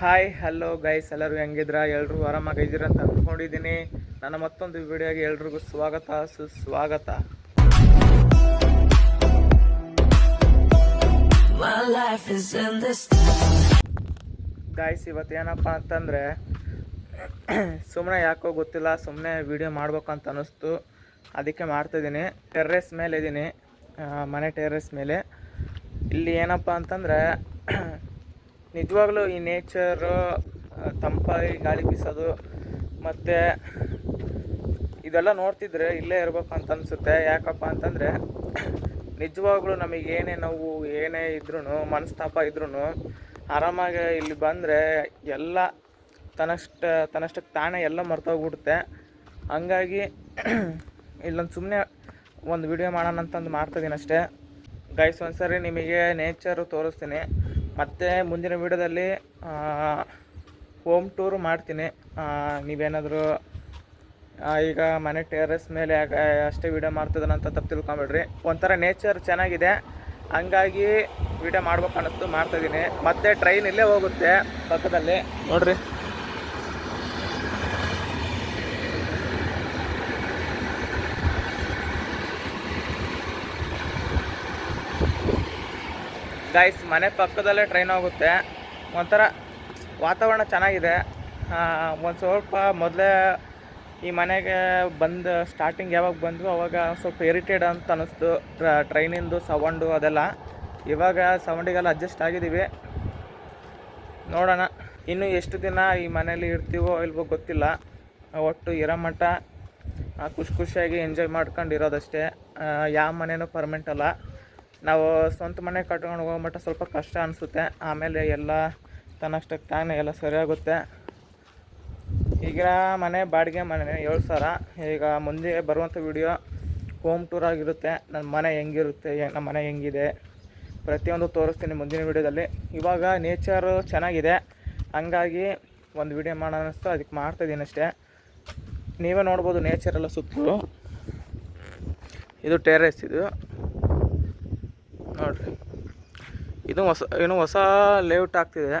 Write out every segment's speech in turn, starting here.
Hi hello guys ಎಲ್ಲರೂ ಹೆಂಗಿದ್ರ ಎಲ್ಲರೂ ಆರಾಮಾಗಿದ್ದೀರ ಅಂತ ಅಂದ್ಕೊಂಡಿದ್ದೀನಿ. ನನ್ನ ಮತ್ತೊಂದು ವಿಡಿಯೋಗೆ ಎಲ್ರಿಗೂ ಸ್ವಾಗತ ಸುಸ್ವಾಗತ. ಗಾಯ್ಸ್ ಇವತ್ತು ಏನಪ್ಪ ಅಂತಂದರೆ ಸುಮ್ಮನೆ ಯಾಕೋ ಗೊತ್ತಿಲ್ಲ ಸುಮ್ಮನೆ ವಿಡಿಯೋ ಮಾಡ್ಬೇಕಂತ ಅನ್ನಿಸ್ತು. ಅದಕ್ಕೆ ಮಾಡ್ತಿದ್ದೀನಿ ಟೆರ್ರೇಸ್ ಮೇಲೆ ಇದ್ದೀನಿ ಮನೆ ಟೆರ್ರೇಸ್ ಮೇಲೆ. ಇಲ್ಲಿ ಏನಪ್ಪ ಅಂತಂದರೆ ನಿಜವಾಗ್ಲೂ ಈ ನೇಚರು ತಂಪಾಗಿ ಗಾಳಿ ಬೀಸೋದು ಮತ್ತು ಇದೆಲ್ಲ ನೋಡ್ತಿದ್ರೆ ಇಲ್ಲೇ ಇರಬೇಕು ಅಂತ ಅನಿಸುತ್ತೆ. ಯಾಕಪ್ಪ ಅಂತಂದರೆ ನಿಜವಾಗ್ಲೂ ನಮಗೆ ಏನೇ ನೋವು, ಏನೇ ಇದ್ರೂ ಮನಸ್ತಾಪ ಇದ್ರೂ ಆರಾಮಾಗಿ ಇಲ್ಲಿ ಬಂದರೆ ಎಲ್ಲ ತನ್ನಷ್ಟ ತನ್ನಷ್ಟಕ್ಕೆ ತಾನೇ ಎಲ್ಲ ಮರ್ತೋಗ್ಬಿಡುತ್ತೆ. ಹಂಗಾಗಿ ಇಲ್ಲೊಂದು ಸುಮ್ಮನೆ ಒಂದು ವಿಡಿಯೋ ಮಾಡೋಣ ಅಂತಂದು ಮಾಡ್ತಿದ್ದೀನಿ ಅಷ್ಟೇ ಗೈಸ್ ಒಂದ್ಸರಿ ನಿಮಗೆ ನೇಚರು ತೋರಿಸ್ತೀನಿ. ಮತ್ತು ಮುಂದಿನ ವಿಡಿಯೋದಲ್ಲಿ ಹೋಮ್ ಟೂರ್ ಮಾಡ್ತೀನಿ. ನೀವೇನಾದರೂ ಈಗ ಮನೆ ಟೆರೆಸ್ ಮೇಲೆ ಅಷ್ಟೇ ವಿಡಿಯೋ ಮಾಡ್ತಿದ್ದಾನೆ ಅಂತ ತಪ್ಪು ತಿಳ್ಕೊಬೇಡ್ರಿ. ಒಂಥರ ನೇಚರ್ ಚೆನ್ನಾಗಿದೆ. ಹಂಗಾಗಿ ವಿಡಿಯೋ ಮಾಡ್ಬೇಕು ಅನ್ನಿಸ್ತು ಮಾಡ್ತಾಯಿದ್ದೀನಿ ಮತ್ತೆ ಟ್ರೈನ್ ಇಲ್ಲೇ ಹೋಗುತ್ತೆ ಪಕ್ಕದಲ್ಲಿ. ನೋಡ್ರಿ. ಗಾಯ್ಸ್ ಮನೆ ಪಕ್ಕದಲ್ಲೇ ಟ್ರೈನ್ ಹೋಗುತ್ತೆ. ಒಂಥರ ವಾತಾವರಣ ಚೆನ್ನಾಗಿದೆ. ಒಂದು ಸ್ವಲ್ಪ ಮೊದಲೇ ಈ ಮನೆಗೆ ಬಂದು ಸ್ಟಾರ್ಟಿಂಗ್ ಯಾವಾಗ ಬಂದ್ವು ಅವಾಗ ಸ್ವಲ್ಪ ಇರಿಟೇಡ್ ಅಂತ ಅನ್ನಿಸ್ತು ಟ್ರೈನಿಂದು ಸೌಂಡು ಅದೆಲ್ಲ. ಇವಾಗ ಸೌಂಡಿಗೆಲ್ಲ ಅಡ್ಜಸ್ಟ್ ಆಗಿದ್ದೀವಿ ನೋಡೋಣ. ಇನ್ನು ಎಷ್ಟು ದಿನ ಈ ಮನೇಲಿ ಇರ್ತೀವೋ ಇಲ್ವೋ ಗೊತ್ತಿಲ್ಲ. ಒಟ್ಟು ಇರೋ ಮಟ್ಟ ಖುಷಿ ಖುಷಿಯಾಗಿ ಎಂಜಾಯ್ ಮಾಡ್ಕೊಂಡು ಇರೋದಷ್ಟೇ ಯಾವ ಮನೇನೂ ಪರ್ಮೆಂಟ್ ಅಲ್ಲ. ನಾವು ಸ್ವಂತ ಮನೆ ಕಟ್ಕೊಂಡು ಹೋಗೋ ಮಟ್ಟ ಸ್ವಲ್ಪ ಕಷ್ಟ ಅನಿಸುತ್ತೆ. ಆಮೇಲೆ ಎಲ್ಲ ತನ್ನಷ್ಟಕ್ಕೆ ತಾನೇ ಎಲ್ಲ ಸರಿಯಾಗುತ್ತೆ. ಈಗ ಮನೆ ಬಾಡಿಗೆ ಮನೆ ಏಳು ಸಾವಿರ. ಈಗ ಮುಂದೆ ಬರುವಂಥ ವಿಡಿಯೋ ಹೋಮ್ ಟೂರ್ ಆಗಿರುತ್ತೆ. ನನ್ನ ಮನೆ ಹೆಂಗಿರುತ್ತೆ ನಮ್ಮ ಮನೆ ಹೆಂಗಿದೆ ಪ್ರತಿಯೊಂದು ತೋರಿಸ್ತೀನಿ ಮುಂದಿನ ವಿಡಿಯೋದಲ್ಲಿ. ಇವಾಗ ನೇಚರು ಚೆನ್ನಾಗಿದೆ. ಹಂಗಾಗಿ ಒಂದು ವಿಡಿಯೋ ಮಾಡೋಣ ಅನಿಸ್ತು ಅದಕ್ಕೆ ಮಾಡ್ತಾಯಿದ್ದೀನಿ ಅಷ್ಟೇ. ನೀವೇ ನೋಡ್ಬೋದು ನೇಚರೆಲ್ಲ ಸುತ್ತಲೂ. ಇದು ಟೆರೆಸ್ ಇದು. ನೋಡ್ರಿ. ಇದು ಹೊಸ ಏನು ಹೊಸ ಲೇಔಟ್ ಆಗ್ತಿದೆ.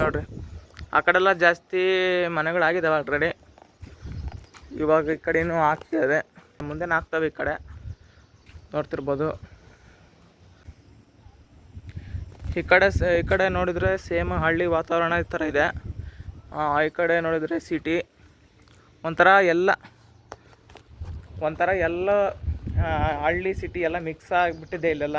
ನೋಡ್ರಿ. ಆ ಕಡೆಲ್ಲ ಜಾಸ್ತಿ ಮನೆಗಳಾಗಿದ್ದಾವೆ ಆಲ್ರೆಡಿ ಇವಾಗ ಈ ಕಡೆಯೂ ಆಗ್ತಿದೆ ಮುಂದೆನೂ ಆಗ್ತವೆ ಈ ಕಡೆ? ನೋಡ್ತಿರ್ಬೋದು. ಈ ಕಡೆ ಈ ಕಡೆ ನೋಡಿದರೆ ಸೇಮ್ ಹಳ್ಳಿ ವಾತಾವರಣ ಈ ಥರ ಇದೆ. ಈ ಕಡೆ ನೋಡಿದರೆ ಸಿಟಿ ಒಂಥರ ಎಲ್ಲ ಒಂಥರ ಎಲ್ಲ ಹಳ್ಳಿ ಸಿಟಿ ಎಲ್ಲ ಮಿಕ್ಸ್ ಆಗಿಬಿಟ್ಟಿದೆ ಇಲ್ಲೆಲ್ಲ.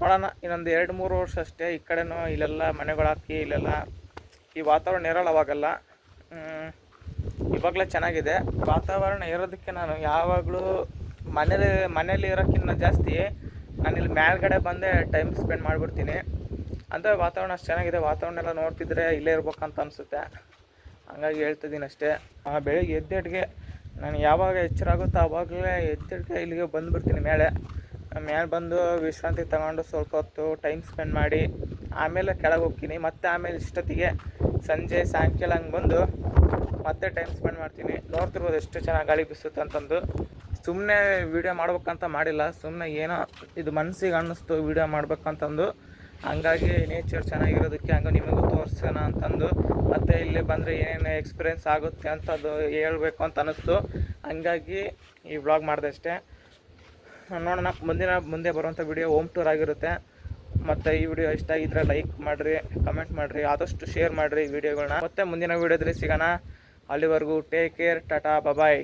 ನೋಡೋಣ, ಇನ್ನೊಂದು ಎರಡು, ಮೂರು ವರ್ಷ ಅಷ್ಟೇ ಈ ಕಡೆನೂ ಇಲ್ಲೆಲ್ಲ ಮನೆಗಳು ಹಾಕಿ, ಇಲ್ಲೆಲ್ಲ ಈ ವಾತಾವರಣ ಇರೋಲ್ಲ ಅವಾಗೆಲ್ಲ. ಇವಾಗಲೇ ಚೆನ್ನಾಗಿದೆ. ವಾತಾವರಣ ಇರೋದಕ್ಕೆ ನಾನು ಯಾವಾಗಲೂ ಮನೇಲಿ ಮನೇಲಿ ಇರೋಕ್ಕಿಂತ ಜಾಸ್ತಿ ಇಲ್ಲಿ ಮೇಲ್ಗಡೆ ಬಂದೇ ಟೈಮ್ ಸ್ಪೆಂಡ್ ಮಾಡಿಬಿಡ್ತೀನಿ. ಅಂದರೆ ವಾತಾವರಣ ಅಷ್ಟು ಚೆನ್ನಾಗಿದೆ. ವಾತಾವರಣ ಎಲ್ಲ ನೋಡ್ತಿದ್ರೆ ಇಲ್ಲೇ ಇರ್ಬೇಕಂತ ಅನಿಸುತ್ತೆ. ಹಂಗಾಗಿ ಹೇಳ್ತಿದ್ದೀನಿ ಅಷ್ಟೇ. ಬೆಳಿಗ್ಗೆ ಎದ್ದೆಡ್ಗೆ ನಾನು ಯಾವಾಗ ಎಚ್ಚರ ಆಗುತ್ತೋ ಆವಾಗಲೇ ಎಚ್ಚರಿಕೆ ಇಲ್ಲಿಗೆ ಬಂದುಬಿಡ್ತೀನಿ ಮೇಲೆ. ಮೇಲೆ ಬಂದು ವಿಶ್ರಾಂತಿ ತಗೊಂಡು ಸ್ವಲ್ಪ ಹೊತ್ತು ಟೈಮ್ ಸ್ಪೆಂಡ್ ಮಾಡಿ ಆಮೇಲೆ ಕೆಳಗೆ ಹೋಗ್ತೀನಿ. ಮತ್ತೆ ಆಮೇಲೆ ಇಷ್ಟೊತ್ತಿಗೆ ಸಂಜೆ ಸಾಯಂಕಾಲ ಹಂಗೆ ಬಂದು ಮತ್ತೆ ಟೈಮ್ ಸ್ಪೆಂಡ್ ಮಾಡ್ತೀನಿ. ನೋಡ್ತಿರ್ಬೋದು ಎಷ್ಟು ಚೆನ್ನಾಗಿ ಗಾಳಿ ಬೀಸುತ್ತೆ ಅಂತಂದು. ಸುಮ್ಮನೆ ವೀಡಿಯೋ ಮಾಡ್ಬೇಕಂತ ಮಾಡಿಲ್ಲ. ಸುಮ್ಮನೆ ಏನೋ ಇದು ಮನಸ್ಸಿಗೆ ಅನ್ನಿಸ್ತು ವೀಡಿಯೋ ಮಾಡ್ಬೇಕಂತಂದು. ಹಂಗಾಗಿ ನೇಚರ್ ಚೆನ್ನಾಗಿರೋದಕ್ಕೆ ಹಂಗೆ ನಿಮಗೂ ತೋರಿಸೋಣ ಅಂತಂದು. ಮತ್ತು ಇಲ್ಲಿ ಬಂದರೆ ಏನೇನು ಎಕ್ಸ್ಪೀರಿಯೆನ್ಸ್ ಆಗುತ್ತೆ ಅಂತ ಅದು ಹೇಳಬೇಕು ಅಂತ ಅನ್ನಿಸ್ತು. ಹಂಗಾಗಿ ಈ ವ್ಲಾಗ್ ಮಾಡಿದೆ ಅಷ್ಟೇ. ನೋಡೋಣ, ಮುಂದಿನ, ಮುಂದೆ ಬರುವಂಥ ವಿಡಿಯೋ ಹೋಮ್ ಟೂರ್ ಆಗಿರುತ್ತೆ. ಮತ್ತು ಈ ವಿಡಿಯೋ ಇಷ್ಟ ಆಗಿದ್ರೆ ಲೈಕ್ ಮಾಡಿರಿ ಕಮೆಂಟ್ ಮಾಡಿರಿ, ಆದಷ್ಟು ಶೇರ್ ಮಾಡಿರಿ ವಿಡಿಯೋಗಳನ್ನ ಮತ್ತೆ ಮುಂದಿನ ವಿಡಿಯೋದಲ್ಲಿ ಸಿಗೋಣ. ಅಲ್ಲಿವರೆಗೂ ಟೇಕ್ ಕೇರ್ ಟಾಟಾ ಬಬಾಯ್